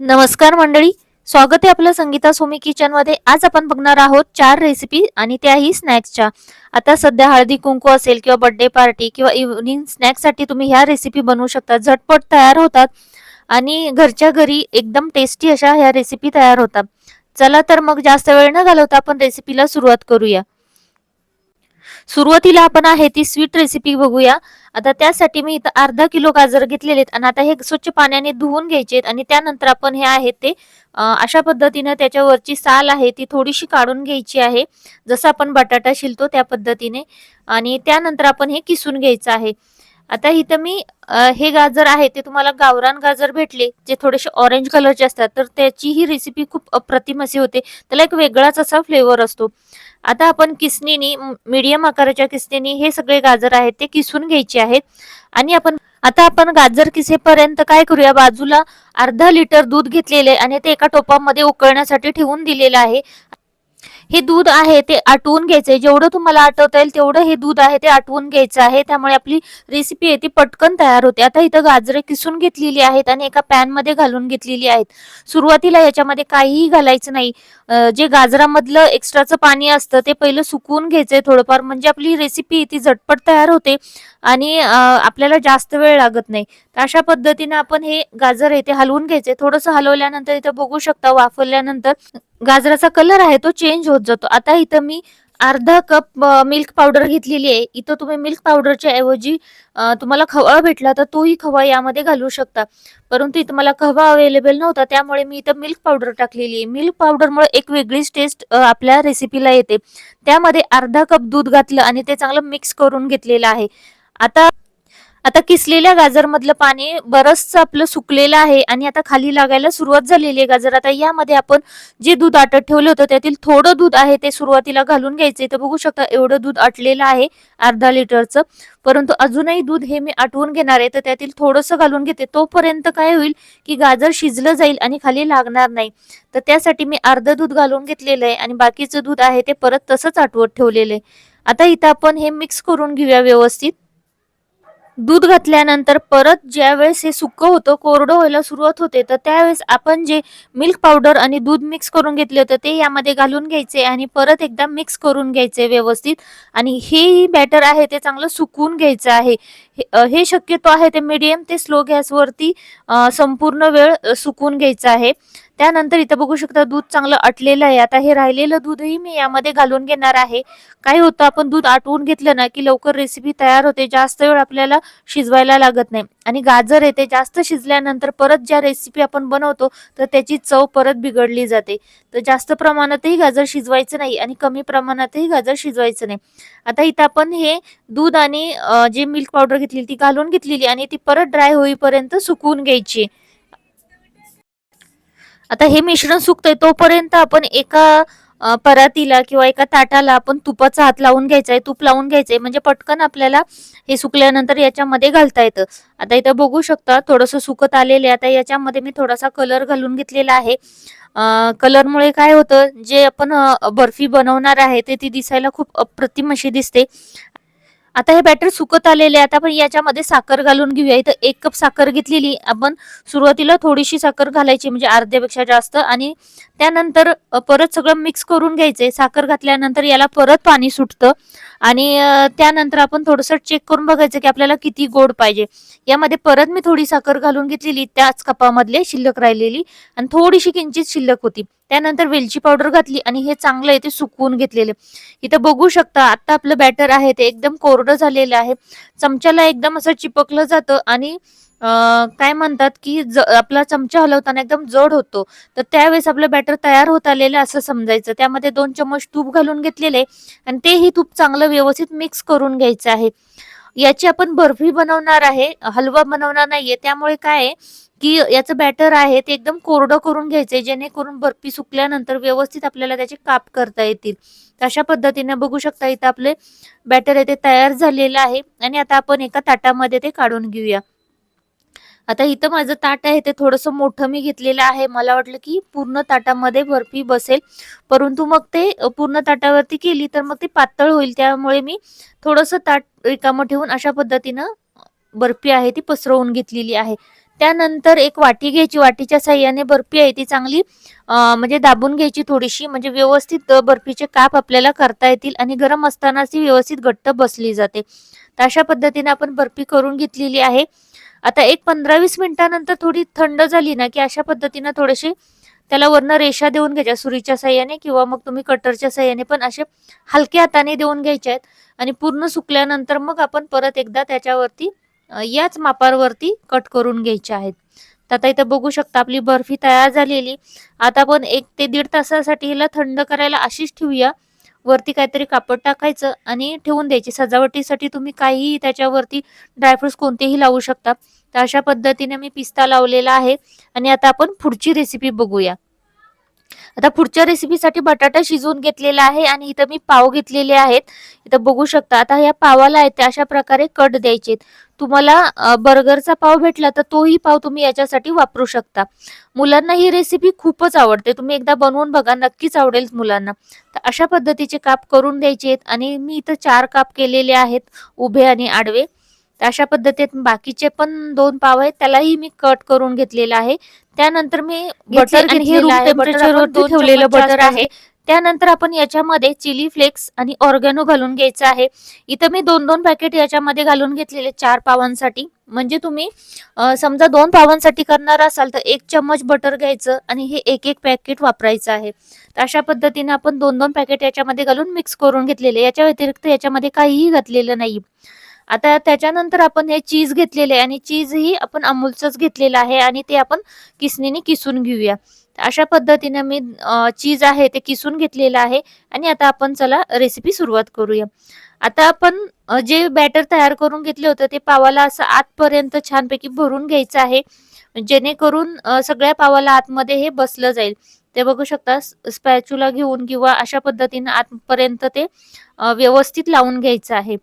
नमस्कार मंडळी. स्वागत आहे आपलं संगीता सोमी किचनमध्ये. आज आपण बघणार आहोत चार रेसिपी आणि त्याही स्नॅक्सच्या आता सध्या हळदी कुंकू असेल किंवा बर्थडे पार्टी किंवा इव्हनिंग स्नॅक्ससाठी तुम्ही ह्या रेसिपी बनवू शकता. झटपट तयार होतात आणि घरच्या घरी एकदम टेस्टी अशा ह्या रेसिपी तयार होतात. चला तर मग जास्त वेळ न घालवता आपण रेसिपीला सुरुवात करूया. सुरुवातीला आपण आहे ती स्वीट रेसिपी बघूया. आता त्यासाठी मी इथं अर्धा किलो गाजर घेतलेले आहेत आणि आता हे स्वच्छ पाण्याने धुवून घ्यायचे आहेत आणि त्यानंतर आपण हे आहे ते अशा पद्धतीनं त्याच्यावरची साल आहे ती थोडीशी काढून घ्यायची आहे. जसं आपण बटाटा शिलतो त्या पद्धतीने आणि त्यानंतर आपण हे किसून घ्यायचं आहे. आता इथं मी हे गाजर आहे ते तुम्हाला गावरान गाजर भेटले जे थोडेसे ऑरेंज कलरचे असतात तर त्याची ही रेसिपी खूप अप्रतिम अशी होते. त्याला एक वेगळाच असा फ्लेवर असतो. आता आपण किसणीनी मीडियम आकाराच्या किसणीनी हे सगळे गाजर आहेत ते किसून घ्यायचे आहेत. आणि आपण आता आपण गाजर किसेपर्यंत काय करूया? बाजूला अर्धा लिटर दूध घेतलेले आणि ते एका टोपामध्ये उकळण्यासाठी ठेवून दिलेलं आहे. हे दूध आहे ते आटवून घ्यायचंय. जेवढं तुम्हाला आटवता येईल तेवढं हे दूध आहे ते आटवून घ्यायचं आहे. त्यामुळे आपली रेसिपी आहे ती पटकन तयार होते. आता इथं गाजरे किसून घेतलेली आहेत आणि एका पॅनमध्ये घालून घेतलेली आहेत. सुरुवातीला याच्यामध्ये काहीही घालायचं नाही. जे गाजरामधलं एक्स्ट्राचं पाणी असतं ते पहिलं सुकवून घ्यायचंय थोडंफार. म्हणजे आपली रेसिपी ती झटपट तयार होते आणि आपल्याला जास्त वेळ लागत नाही. तर अशा पद्धतीने आपण हे गाजर आहे ते हलवून घ्यायचे थोडंसं हलवल्यानंतर इथं बघू शकता वाफरल्यानंतर गाजराचा कलर आहे तो चेंज होत जातो. आता इथं मी अर्धा कप मिल्क पावडर घेतलेली आहे. इथं तुम्ही मिल्क पावडरच्या ऐवजी तुम्हाला खवा भेटला तर तोही खवा यामध्ये घालू शकता. परंतु इथं मला खवा अवेलेबल नव्हता त्यामुळे मी इथं मिल्क पावडर टाकलेली आहे. मिल्क पावडरमुळे एक वेगळीच टेस्ट आपल्या रेसिपीला येते. त्यामध्ये अर्धा कप दूध घातलं आणि ते चांगलं मिक्स करून घेतलेलं आहे. आता आता किसलेल्या गाजर मधलं पाणी बरंचसं आपलं सुकलेलं आहे आणि आता खाली लागायला सुरुवात झालेली आहे गाजर. आता यामध्ये आपण जे दूध आटत ठेवलं होतं त्यातील थोडं दूध आहे ते सुरुवातीला घालून घ्यायचे तर बघू शकता एवढं दूध आटलेलं आहे अर्धा लिटरचं. परंतु अजूनही दूध हे मी आटवून घेणार आहे तर त्यातील थोडंसं घालून घेते. तोपर्यंत काय होईल की गाजर शिजलं जाईल आणि खाली लागणार नाही. तर त्यासाठी मी अर्ध दूध घालून घेतलेलं आहे आणि बाकीचं दूध आहे ते परत तसंच आटवत ठेवलेलं आहे. आता इथं आपण हे मिक्स करून घेऊया व्यवस्थित. दूध घातल्यानंतर परत ज्यावेळेस हे सुकं होतं कोरडं व्हायला सुरुवात होते तर त्यावेळेस आपण जे मिल्क पावडर आणि दूध मिक्स करून घेतले होते ते यामध्ये घालून घ्यायचे आणि परत एकदा मिक्स करून घ्यायचे व्यवस्थित. आणि हे बॅटर आहे ते चांगलं सुकवून घ्यायचं आहे. हे- हे शक्यतो आहे ते मिडियम ते स्लो गॅसवरती संपूर्ण वेळ सुकून सुकवून घ्यायचं आहे. त्यानंतर इथं बघू शकता दूध चांगलं आटलेलं आहे. आता हे राहिलेलं दूधही मी यामध्ये घालून घेणार आहे. काय होतं आपण दूध आटवून घेतलं ना की लवकर रेसिपी तयार होते. जास्त वेळ आपल्याला शिजवायला लागत नाही. आणि गाजर आहे ते जास्त शिजल्यानंतर परत ज्या रेसिपी आपण बनवतो तर त्याची चव परत बिघडली जाते. तर जास्त प्रमाणातही गाजर शिजवायचं नाही आणि कमी प्रमाणातही गाजर शिजवायचं नाही. आता इथं आपण हे दूध आणि जे मिल्क पावडर घेतलेली ती घालून घेतलेली आणि ती परत ड्राय होईपर्यंत सुकवून घ्यायची. आता हे मिश्रण सुकतंय तोपर्यंत आपण एका परातीला किंवा एका ताटाला आपण तुपाचा हात लावून घ्यायचा आहे तूप लावून घ्यायचंय. म्हणजे पटकन आपल्याला हे सुकल्यानंतर याच्यामध्ये घालता येतं. आता इथं बघू शकता थोडंसं सुकत आलेले आता याच्यामध्ये मी थोडासा कलर घालून घेतलेला आहे. कलरमुळे काय होतं जे आपण बर्फी बनवणार आहे ते ती दिसायला खूप अप्रतिम अशी दिसते. आता हे बॅटर सुकत आलेले आहे आता आपण याच्यामध्ये साखर घालून घेऊया. इथं एक कप साखर घेतलेली. आपण सुरुवातीला थोडीशी साखर घालायची म्हणजे अर्ध्यापेक्षा जास्त. आणि त्यानंतर परत सगळं मिक्स करून घ्यायचंय. साखर घातल्यानंतर याला परत पाणी सुटतं. आणि त्यानंतर आपण थोडंसं चेक करून बघायचं की आपल्याला किती गोड पाहिजे. यामध्ये परत मी थोडी साखर घालून घेतलेली. त्याच कपामधले शिल्लक राहिलेली. आणि थोडीशी किंचित शिल्लक होती. त्यानंतर वेलची पावडर घातली आणि हे चांगलं आहे ते सुकवून घेतलेले इथं बघू शकता आता आपलं बॅटर आहे ते एकदम कोरडं झालेलं आहे. चमच्याला एकदम असं चिपकलं जातं आणि काय म्हणतात की ज आपला चमचा हलवताना एकदम जड होतो. तर त्यावेळेस आपलं बॅटर तयार होत आलेलं असं समजायचं. त्यामध्ये दोन चम्मच तूप घालून घेतलेले आणि तेही तूप चांगलं व्यवस्थित मिक्स करून घ्यायचं आहे. याची आपण बर्फी बनवणार आहे हलवा बनवणार नाहीये. त्यामुळे काय आहे की याचं बॅटर आहे ते एकदम कोरडं करून घ्यायचंय जेणेकरून बर्फी सुकल्यानंतर व्यवस्थित आपल्याला त्याचे काप करता येतील. अशा पद्धतीने बघू शकता इथं आपले बॅटर आहे ते तयार झालेलं आहे. आणि आता आपण एका ताटामध्ये ते काढून घेऊया. आता इथं माझं ताट आहे ते थोडंसं मोठं मी घेतलेलं आहे. मला वाटलं की पूर्ण ताटामध्ये बर्फी बसेल. परंतु मग ते पूर्ण ताटावरती केली तर मग ते पातळ होईल. त्यामुळे मी थोडंसं ताट रिकामं ठेवून अशा पद्धतीनं बर्फी आहे ती पसरवून घेतलेली आहे. त्यानंतर एक वाटी घ्यायची. वाटीच्या साह्याने बर्फी आहे ती चांगली म्हणजे दाबून घ्यायची थोडीशी. म्हणजे व्यवस्थित बर्फीचे काप आपल्याला करता येतील आणि गरम असतानाच ती व्यवस्थित घट्ट बसली जाते. तर अशा पद्धतीने आपण बर्फी करून घेतलेली आहे. आता एक पंधरा वीस मिनिटानंतर थोडी थंड झाली ना की अशा पद्धतीनं थोडेसे त्याला वरनं रेषा देऊन घ्यायच्या सुरीच्या साह्याने किंवा मग तुम्ही कटरच्या साह्याने पण असे हलक्या हाताने देऊन घ्यायचे आहेत. आणि पूर्ण सुकल्यानंतर मग आपण परत एकदा त्याच्यावरती याच मापावरती कट करून घ्यायचे आहेत. तर आता इथं बघू शकता आपली बर्फी तयार झालेली. आता आपण एक ते दीड तासासाठी हिला थंड करायला अशीच ठेवूया. वरती काहीतरी कापड टाकायचं आणि ठेवून द्यायची. सजावटीसाठी तुम्ही काहीही त्याच्यावरती ड्रायफ्रुट्स कोणतेही लावू शकता. तर अशा पद्धतीने मी पिस्ता लावलेला आहे. आणि आता आपण पुढची रेसिपी बघूया. आता पुढच्या रेसिपीसाठी बटाटा शिजवून घेतलेला आहे आणि इथं मी पाव घेतलेले आहेत. इथं बघू शकता आता या पावाला आहे ते अशा प्रकारे कट द्यायचे तुम्हाला बर्गरचा पाव भेटला तर तोही पाव तुम्ही याच्यासाठी वापरू शकता. मुलांना ही रेसिपी खूपच आवडते. तुम्ही एकदा बनवून बघा नक्कीच आवडेल मुलांना. तर अशा पद्धतीचे काप करून द्यायचे आहेत आणि मी इथं चार काप केलेले आहेत उभे आणि आडवे. तर अशा पद्धतीत बाकीचे पण दोन पाव आहेत त्यालाही मी कट करून घेतलेला आहे. त्यानंतर मी बटर हे ठेवलेलं बटर आहे. त्यानंतर आपण याच्यामध्ये चिली फ्लेक्स आणि ऑर्गॅनो घालून घ्यायचं आहे. इथं मी दोन दोन पॅकेट याच्यामध्ये घालून घेतलेले चार पावांसाठी. म्हणजे तुम्ही समजा दोन पावांसाठी करणार असाल तर एक चम्मच बटर घ्यायचं आणि हे एक एक पॅकेट वापरायचं आहे. तर अशा पद्धतीने आपण दोन दोन पॅकेट याच्यामध्ये घालून मिक्स करून घेतलेले. याच्या व्यतिरिक्त याच्यामध्ये काहीही घातलेलं नाही. आता त्याच्यानंतर आपण हे चीज घेतलेले आहे आणि चीज ही आपण अमूलचंच घेतलेलं आहे आणि ते आपण किसणीने किसून घेऊया. अशा पद्धतीने मी चीज आहे ते किसून घेतलेलं आहे आणि आता आपण चला रेसिपी सुरुवात करूया. आता आपण जे बॅटर तयार करून घेतले होते ते पावाला असं आतपर्यंत छानपैकी भरून घ्यायचं आहे. जेणेकरून सगळ्या पावाला आतमध्ये हे बसलं जाईल. ते बघू शकता स्पॅच्युला घेऊन किंवा अशा पद्धतीने आतपर्यंत ते व्यवस्थित लावून घ्यायचं आहे.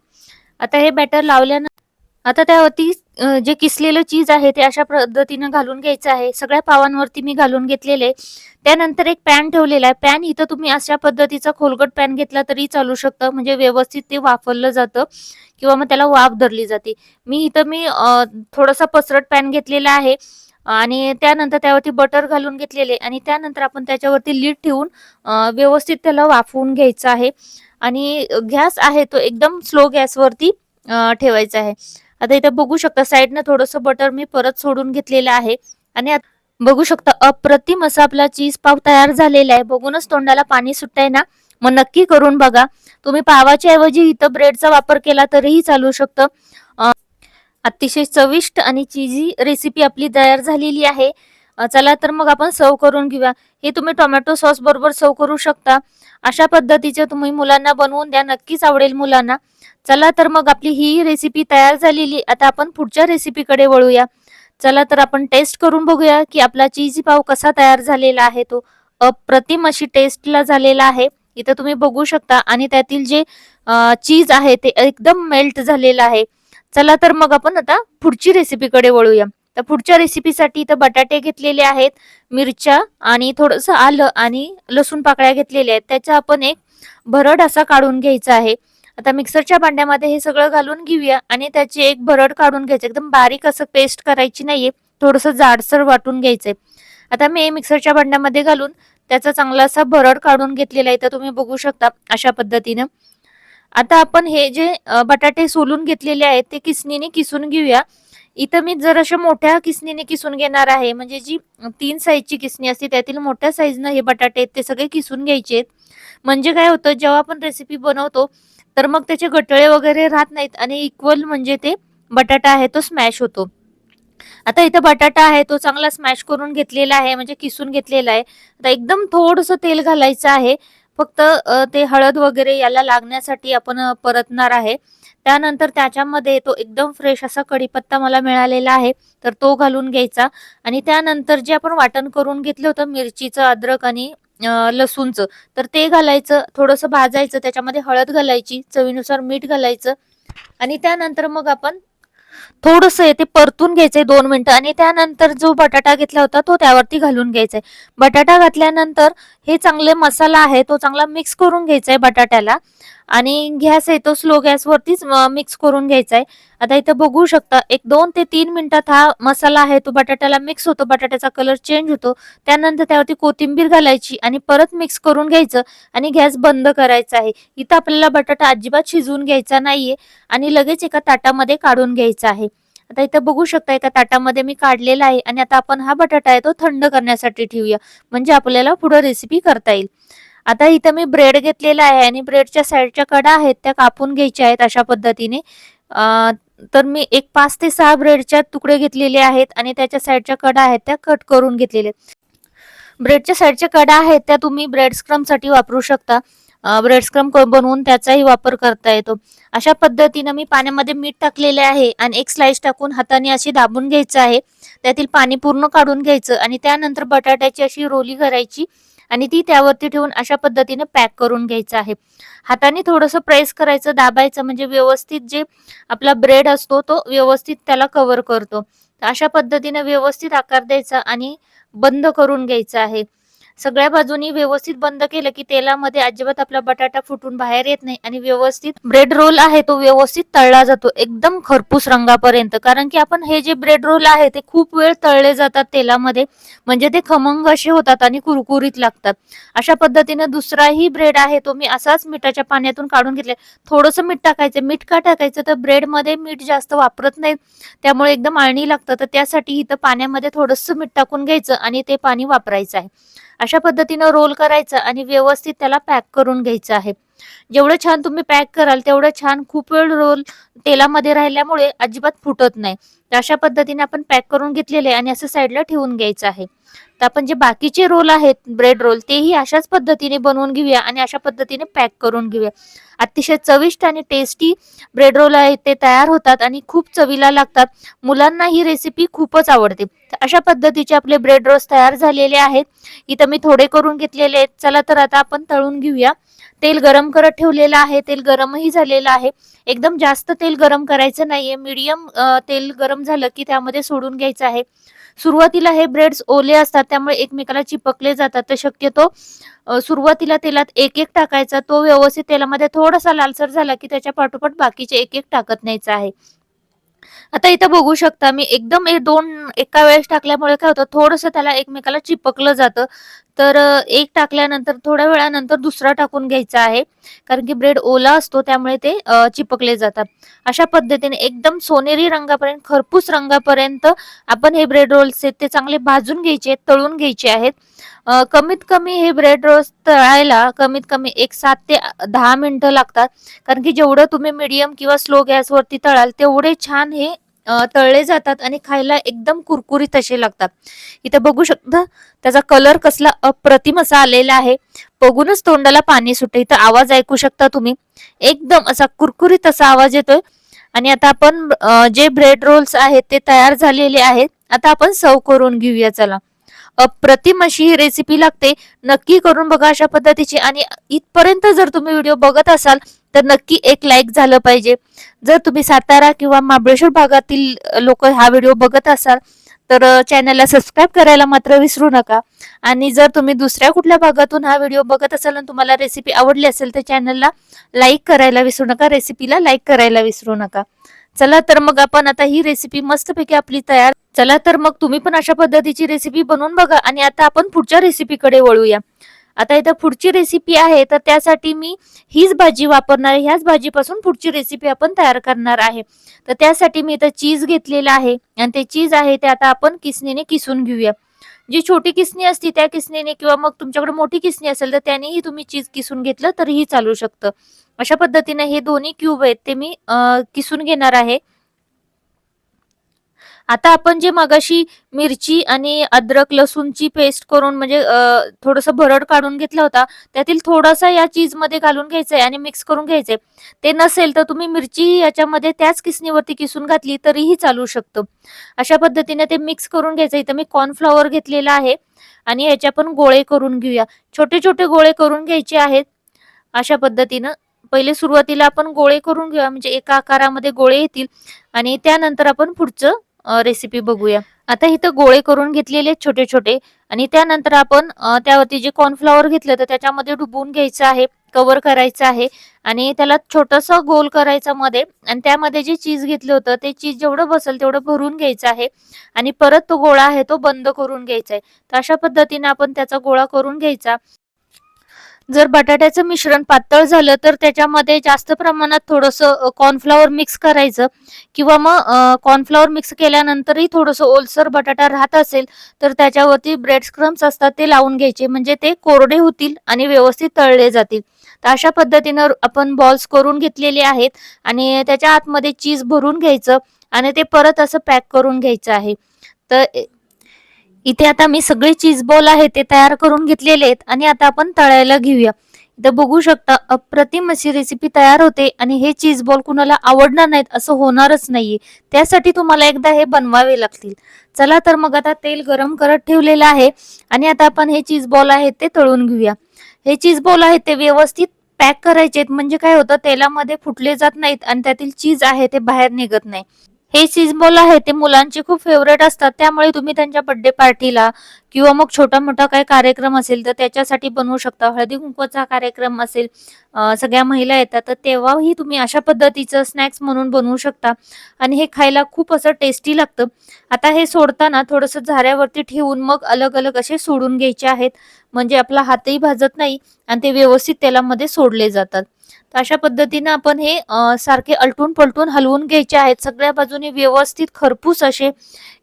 आता हे बॅटर लावल्यानंतर आता त्यावरती जे किसलेलं चीज आहे ते अशा पद्धतीनं घालून घ्यायचं आहे. सगळ्या पावांवरती मी घालून घेतलेले. त्यानंतर एक पॅन ठेवलेला आहे. पॅन इथं तुम्ही अशा पद्धतीचा खोलगट पॅन घेतला तरी चालू शकतं. म्हणजे व्यवस्थित ते वापरलं जातं किंवा मग त्याला वाफ धरली जाते. मी इथं मी थोडासा पसरट पॅन घेतलेला आहे. आणि त्यानंतर त्यावरती बटर घालून घेतलेले. आणि त्यानंतर आपण त्याच्यावरती लीड ठेवून व्यवस्थित त्याला वाफवून घ्यायचं आहे. आणि गॅस आहे तो एकदम स्लो गॅसवरती ठेवायचा आहे. आता इथं बघू शकता साईडनं थोडंसं बटर मी परत सोडून घेतलेलं आहे. आणि बघू शकता अप्रतिम असा आपला चीज पाव तयार झालेला आहे. बघूनच तोंडाला पाणी सुटतंय ना? मग नक्की करून बघा. तुम्ही पावाच्या ऐवजी इथं ब्रेडचा वापर केला तरीही चालू शकतं. अतिशय चविष्ट आणि चीजी रेसिपी आपली तयार झालेली आहे. चला तर मग आपण सर्व करून घेऊया. हे तुम्ही टोमॅटो सॉस बरोबर सर्व करू शकता. अशा पद्धतीचे तुम्ही मुलांना बनवून द्या. नक्कीच आवडेल मुलांना. चला तर मग आपली ही रेसिपी तयार झालेली. आता आपण पुढच्या रेसिपीकडे वळूया. चला तर आपण टेस्ट करून बघूया की आपला चीज पाव कसा तयार झालेला आहे तो. अप्रतिम अशी टेस्टला झालेला आहे. इथं तुम्ही बघू शकता. आणि त्यातील जे चीज आहे ते एकदम मेल्ट झालेलं आहे. चला तर मग आपण आता पुढची रेसिपीकडे वळूया. तर पुढच्या रेसिपीसाठी इथं बटाटे घेतलेले आहेत मिरच्या आणि थोडंसं आलं आणि लसूण पाकळ्या घेतलेल्या आहेत. त्याचा आपण एक भरड असा काढून घ्यायचा आहे. आता मिक्सरच्या भांड्यामध्ये हे सगळं घालून घेऊया आणि त्याची एक भरड काढून घ्यायचं. एकदम बारीक असं पेस्ट करायची नाहीये थोडंसं जाडसर वाटून घ्यायचंय. आता मी मिक्सरच्या भांड्यामध्ये घालून त्याचा चांगला असा भरड काढून घेतलेला आहे तर तुम्ही बघू शकता अशा पद्धतीनं. आता आपण हे जे बटाटे सोलून घेतलेले आहेत ते किसणीने किसून घेऊया. इथं मी जर अशा मोठ्या किसणीने किसून घेणार आहे म्हणजे जी तीन साईजची किसणी असते त्यातील मोठ्या साईजनं हे बटाटे आहेत ते सगळे किसून घ्यायचे आहेत. म्हणजे काय होतं जेव्हा आपण रेसिपी बनवतो तर मग त्याचे गटळे वगैरे राहत नाहीत आणि इक्वल म्हणजे ते बटाटा आहे तो स्मॅश होतो. आता इथं बटाटा आहे तो चांगला स्मॅश करून घेतलेला आहे म्हणजे किसून घेतलेला आहे. आता एकदम थोडंसं तेल घालायचं आहे फक्त ते हळद वगैरे याला लागण्यासाठी आपण परतणार आहे. त्यानंतर त्याच्यामध्ये तो एकदम फ्रेश असा कढीपत्ता मला मिळालेला आहे. तर तो घालून घ्यायचा. आणि त्यानंतर जे आपण वाटण करून घेतलं होतं मिरचीचं अद्रक आणि लसूणचं तर ते घालायचं थोडंसं भाजायचं त्याच्यामध्ये हळद घालायची चवीनुसार मीठ घालायचं. आणि त्यानंतर मग आपण थोडंसं ते परतून घ्यायचंय दोन मिनिटं. आणि त्यानंतर जो बटाटा घेतला होता तो त्यावरती घालून घ्यायचाय. बटाटा घातल्यानंतर हे चांगले मसाला आहे तो चांगला मिक्स करून घ्यायचा आहे बटाट्याला. आणि गॅस आहे तो स्लो गॅसवरतीच मिक्स करून घ्यायचा आहे आता इथं बघू शकता एक दोन ते तीन मिनिटात हा मसाला आहे तो बटाट्याला मिक्स होतो बटाट्याचा कलर चेंज होतो. त्यानंतर त्यावरती कोथिंबीर घालायची आणि परत मिक्स करून घ्यायचं आणि गॅस बंद करायचा आहे. इथं आपल्याला बटाटा अजिबात शिजवून घ्यायचा नाहीये आणि लगेच एका ताटामध्ये काढून घ्यायचा आहे. आता इथं बघू शकता एका ताटामध्ये मी काढलेला आहे आणि आता आपण हा बटाटा आहे तो थंड करण्यासाठी ठेवूया. म्हणजे आपल्याला पुढे रेसिपी करता येईल. आता इथं मी ब्रेड घेतलेला आहे आणि ब्रेडच्या साईडच्या कडा आहेत त्या कापून घ्यायच्या आहेत अशा पद्धतीने. तर मी एक पाच ते सहा ब्रेडच्या तुकडे घेतलेले आहेत आणि त्याच्या साईडच्या कडा आहेत त्या कट करून घेतलेल्या आहेत. ब्रेडच्या साईडच्या कडा आहेत त्या तुम्ही ब्रेड स्क्रमसाठी वापरू शकता. ब्रेड स्क्रम बनवून त्याचाही वापर करता येतो. अशा पद्धतीनं मी पाण्यामध्ये मीठ टाकलेले आहे आणि एक स्लाइस टाकून हाताने अशी दाबून घ्यायचं आहे. त्यातील पाणी पूर्ण काढून घ्यायचं आणि त्यानंतर बटाट्याची अशी रोली करायची. आणि ती त्यावरती ठेवून अशा पद्धतीने पॅक करून घ्यायचं आहे. हाताने थोडंसं प्रेस करायचं दाबायचं म्हणजे व्यवस्थित जे आपला ब्रेड असतो तो व्यवस्थित त्याला कव्हर करतो. अशा पद्धतीने व्यवस्थित आकार द्यायचा आणि बंद करून घ्यायचा आहे. सगळ्या बाजूनी व्यवस्थित बंद केलं की तेलामध्ये अजिबात आपला बटाटा फुटून बाहेर येत नाही आणि व्यवस्थित ब्रेड रोल आहे तो व्यवस्थित तळला जातो एकदम खरपूस रंगापर्यंत. कारण की आपण हे जे ब्रेड रोल आहे ते खूप वेळ तळले जातात तेलामध्ये म्हणजे ते खमंग असे होतात आणि कुरकुरीत लागतात. अशा पद्धतीने दुसराही ब्रेड आहे तो मी असाच मिठाच्या पाण्यातून काढून घेतले. थोडंसं मीठ टाकायचं मीठ का टाकायचं? तर ब्रेडमध्ये मीठ जास्त वापरत नाही. त्यामुळे एकदम आळणी लागतं. तर त्यासाठी इथं पाण्यामध्ये थोडंसं मीठ टाकून घ्यायचं आणि ते पाणी वापरायचं आहे. अशा पद्धतीनं रोल करायचं आणि व्यवस्थित त्याला पॅक करून घ्यायचं आहे. जेवढं छान तुम्ही पॅक कराल तेवढं छान खूप वेळ रोल तेलामध्ये राहिल्यामुळे अजिबात फुटत नाही. तर अशा पद्धतीने आपण पॅक करून घेतलेले आणि असं साईडला ठेवून घ्यायचं आहे. तर आपण जे बाकीचे रोल आहेत ब्रेड रोल तेही अशाच पद्धतीने बनवून घेऊया आणि अशा पद्धतीने पॅक करून घेऊया. अतिशय चविष्ट आणि टेस्टी ब्रेड रोल आहेत ते तयार होतात आणि खूप चवीला लागतात. मुलांना ही रेसिपी खूपच आवडते. अशा पद्धतीचे आपले ब्रेड रोल्स तयार झालेले आहेत. इथं मी थोडे करून घेतलेले आहेत. चला तर आता आपण तळून घेऊया. तेल गरम करत ठेवलेलं आहे तेल गरमही झालेलं आहे. एकदम जास्त तेल गरम करायचं नाहीये. मीडियम तेल गरम झालं की त्यामध्ये सोडून घ्यायचं आहे. सुरुवातीला हे ब्रेड्स ओले असतात त्यामुळे एकमेकाला चिपकले जातात. तर शक्यतो सुरुवातीला तेलात एक एक टाकायचा. तो व्यवस्थित तेलामध्ये थोडासा लालसर झाला की त्याच्या पाठोपाठ बाकीचे एक एक टाकत न्यायचा आहे. आता इथं बघू शकता मी एकदम हे दोन एका वेळेस टाकल्यामुळे काय होतं थोडंसं त्याला एकमेकाला चिपकलं जातं. तर एक टाकल्यानंतर थोड्या वेळानंतर दुसरा टाकून घ्यायचा आहे. कारण की ब्रेड ओला असतो त्यामुळे ते चिपकले जातात. अशा पद्धतीने एकदम सोनेरी रंगापर्यंत खरपूस रंगापर्यंत आपण हे ब्रेड रोल्स आहेत ते चांगले भाजून घ्यायचे आहेत, तळून घ्यायचे आहेत. कमीत कमी हे ब्रेड रोल्स तळायला कमीत कमी एक सात ते दहा मिनिटं लागतात. कारण की जेवढं तुम्ही मिडियम किंवा स्लो गॅसवरती तळाल तेवढे छान हे तळले जातात आणि खायला एकदम कुरकुरीत असे लागतात. इथं बघू शकता त्याचा कलर कसला अप्रतिम असा आलेला आहे. बघूनच तोंडाला पाणी सुटते. इथं आवाज ऐकू शकता तुम्ही. एकदम असा कुरकुरीत असा आवाज येतोय. आणि आता आपण जे ब्रेड रोल्स आहेत ते तयार झालेले आहेत. आता आपण सर्व करून घेऊया चला. अप्रतिम अशी ही रेसिपी लागते. नक्की करून बघा अशा पद्धतीची. आणि इथपर्यंत जर तुम्ही व्हिडिओ बघत असाल तर नक्की एक लाईक झालं पाहिजे. जर तुम्ही सातारा किंवा महाबळेश्वर भागातील लोक हा व्हिडिओ बघत असाल तर चॅनलला सबस्क्राईब करायला मात्र विसरू नका. आणि जर तुम्ही दुसऱ्या कुठल्या भागातून हा व्हिडिओ बघत असाल आणि तुम्हाला रेसिपी आवडली असेल तर चॅनलला लाईक करायला विसरू नका. रेसिपीला लाईक करायला विसरू नका. चला तर मग आपण आता ही रेसिपी मस्तपैकी आपली तयार चला तर मग तुम्ही पण अशा पद्धतीची रेसिपी बनवून बघा आणि आता आपण पुढच्या रेसिपीकडे वळूया. आता इथं पुढची रेसिपी आहे तर त्यासाठी मी हीच भाजी वापरणार आहे. ह्याच भाजीपासून पुढची रेसिपी आपण तयार करणार आहे. तर त्यासाठी मी इथं चीज घेतलेलं आहे आणि ते चीज आहे ते आता आपण किसणीने किसून घेऊया. जी छोटी किसणी असती त्या किसणीने किंवा मग तुमच्याकडे मोठी किसणी असेल तर त्यानेही तुम्ही चीज किसून घेतलं तरीही चालू शकतं. अशा पद्धतीने हे दोन्ही क्यूब आहेत ते मी किसून घेणार आहे. आता आपण जे मगाशी मिरची आणि अद्रक लसूणची पेस्ट करून म्हणजे थोडस भरड काढून घेतला होता त्यातील थोडासा या चीजमध्ये घालून आहे आणि मिक्स करून घ्यायचंय. ते नसेल तर तुम्ही मिरची याच्यामध्ये त्याच किसणीवरती किसून घातली तरीही चालू शकतो. अशा पद्धतीने ते मिक्स करून घ्यायचं इथं मी कॉर्नफ्लॉवर घेतलेला आहे आणि ह्याचे आपण गोळे करून घेऊया. छोटे छोटे गोळे करून घ्यायचे आहेत. अशा पद्धतीनं पहिले सुरुवातीला आपण गोळे करून घेऊया म्हणजे एका आकारामध्ये गोळे येतील आणि त्यानंतर आपण पुढचं रेसिपी बघूया. आता इथं गोळे करून घेतलेले आहेत छोटे छोटे आणि त्यानंतर आपण त्यावरती जे कॉर्नफ्लॉवर घेतलं तर त्याच्यामध्ये डुबवून घ्यायचं आहे कव्हर करायचं आहे आणि त्याला छोटंसं गोल करायचं मध्ये आणि त्यामध्ये जे चीज घेतलं होतं ते चीज जेवढं बसेल तेवढं भरून घ्यायचं आहे आणि परत तो गोळा आहे तो बंद करून घ्यायचा आहे. तर अशा पद्धतीने आपण त्याचा गोळा करून घ्यायचा. जर बटाट्याचं मिश्रण पातळ झालं तर त्याच्यामध्ये जास्त प्रमाणात थोडंसं कॉर्नफ्लॉवर मिक्स करायचं. किंवा मग कॉर्नफ्लॉवर मिक्स केल्यानंतरही थोडंसं ओलसर बटाटा राहत असेल तर त्याच्यावरती ब्रेड स्क्रम्स असतात ते लावून घ्यायचे. म्हणजे ते कोरडे होतील आणि व्यवस्थित तळले जातील. तर अशा पद्धतीनं आपण बॉल्स करून घेतलेले आहेत आणि त्याच्या आतमध्ये चीज भरून घ्यायचं आणि ते परत असं पॅक करून घ्यायचं आहे. तर इथे आता मी सगळे चीज बॉल आहे ते तयार करून घेतलेले आहेत आणि आता आपण तळायला घेऊया. इथं बघू शकता अप्रतिम अशी रेसिपी तयार होते आणि हे चीज बॉल कुणाला आवडणार नाहीत असं होणारच नाहीये. त्यासाठी तुम्हाला एकदा हे बनवावे लागतील. चला तर मग आता तेल गरम करत ठेवलेलं आहे आणि आता आपण हे चीज बॉल आहेत ते तळून घेऊया. हे चीज बॉल आहेत ते व्यवस्थित पॅक करायचे म्हणजे काय होतं तेलामध्ये फुटले जात नाहीत आणि त्यातील चीज आहे ते बाहेर निघत नाही. हे चीज आहे ते मुलांचे खूप फेवरेट असतात. त्यामुळे तुम्ही त्यांच्या बर्थडे पार्टीला किंवा मग छोटा मोठा काही कार्यक्रम असेल तर त्याच्यासाठी बनवू शकता. हळदी कुंकवाचा कार्यक्रम असेल सगळ्या महिला येतात तर तेव्हाही तुम्ही अशा पद्धतीचं स्नॅक्स म्हणून बनवू शकता. आणि हे खायला खूप असं टेस्टी लागतं. आता हे सोडताना थोडंसं झाऱ्यावरती ठेवून मग अलग अलग असे सोडून घ्यायचे आहेत. म्हणजे आपला हातही भाजत नाही आणि ते व्यवस्थित तेलामध्ये सोडले जातात. तर अशा पद्धतीने आपण हे सारखे अलटून पलटून हलवून घ्यायचे आहेत. सगळ्या बाजूने व्यवस्थित खरपूस असे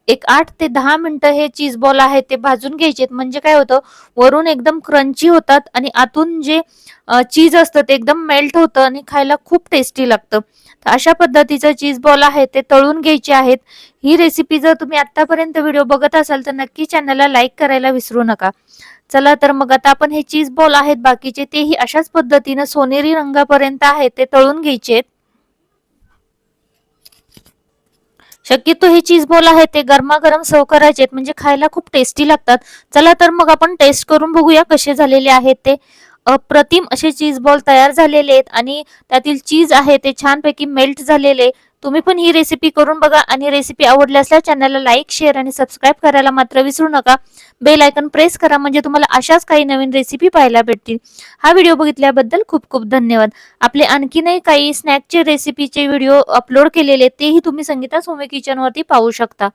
एक आठ ते दहा मिनिटं हे चीज बॉल आहेत ते भाजून घ्यायचे म्हणजे काय होतं वरून एकदम क्रंची होतात आणि आतून जे चीज असतं ते एकदम मेल्ट होतं आणि खायला खूप टेस्टी लागतं. तर अशा पद्धतीचं चीज बॉल आहे ते तळून घ्यायचे आहेत. ही रेसिपी जर तुम्ही आतापर्यंत व्हिडिओ बघत असाल तर नक्की चॅनलला लाईक करायला विसरू नका. चला तर मग आता आपण हे चीज बॉल आहेत बाकीचे तेही अशाच पद्धतीनं सोनेरी रंगापर्यंत आहेत ते तळून घ्यायचे आहेत. शक्यतो हे चीज बॉल आहेत ते गरमागरम सर्व करायचे आहेत म्हणजे खायला खूप टेस्टी लागतात. चला तर मग आपण टेस्ट करून बघूया कसे झालेले आहेत ते. अप्रतिम असे चीज बॉल तयार झालेले आहेत आणि त्यातील चीज आहे ते छानपैकी मेल्ट झालेले तुम्ही पण ही रेसिपी करून बघा आणि रेसिपी आवडली असल्यास चॅनलला लाईक शेअर आणि सबस्क्राईब करायला मात्र विसरू नका. बेल आयकन प्रेस करा म्हणजे तुम्हाला अशाच काही नवीन रेसिपी पाहायला भेटतील. हा व्हिडिओ बघितल्याबद्दल खूप खूप धन्यवाद. आपले आणखीनही काही स्नॅकचे रेसिपीचे व्हिडिओ अपलोड केलेले आहेत, तेही तुम्ही संगीता सोमे किचनवरती पाहू शकता.